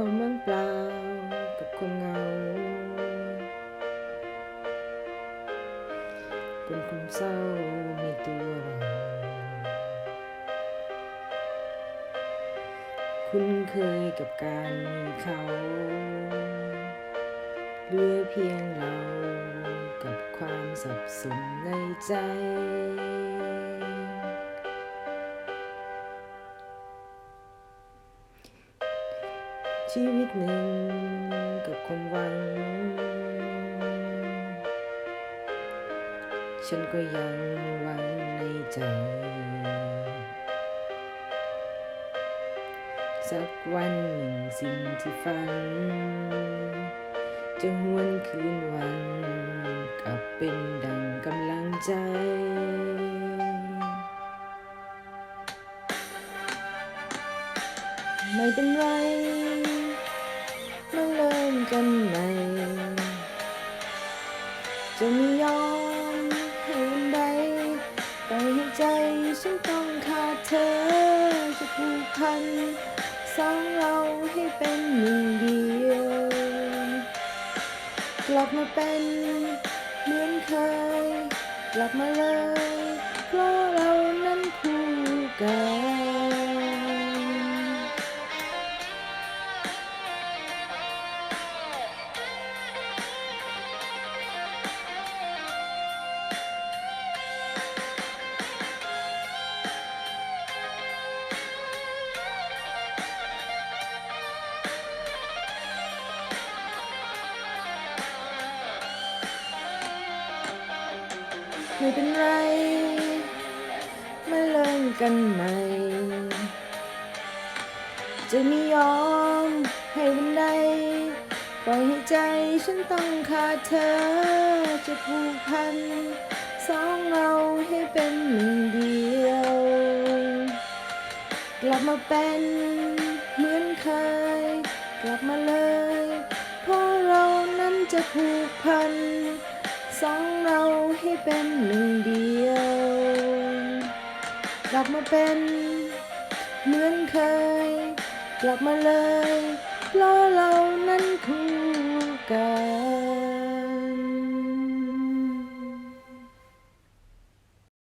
รามวกับความเหงาเป็นความเศร้าในตัวเราคุ้นเคยกับการมีเขาเหลือเพียงเรากับความสับสนในใจ ชีวิตหนึ่งกับความหวัง ฉันก็ยังหวังในใจ สักวันหนึ่งสิ่งที่ฝัน จะหวนคืนวันกลับเป็นดังกำลังใจ ไม่เป็นไรมาเริ่มกันใหม่ จะไม่ยอมให้วันใดปล่อยให้ใจฉันต้องขาดเธอ จะผูกพันสองเราให้เป็นหนึ่งเดียว กลับมาเป็นเหมือนเคย กลับมาเลยเพราะเรานั้นคู่กัน ไม่เป็นไร มาเริ่มกันใหม่ จะไม่ยอมให้วันใดปล่อยให้ใจฉันต้องขาดเธอ จะผูกพัน สองเราให้เป็นหนึ่งเดียว กลับมาเป็นเหมือนเคย กลับมาเลย เพราะเรานั้นจะผูกพัน สองเราให้เป็นหนึ่งเดียวกลับมาเป็นเหมือนเคย กลับมาเลยเพราะเรานั้นคือ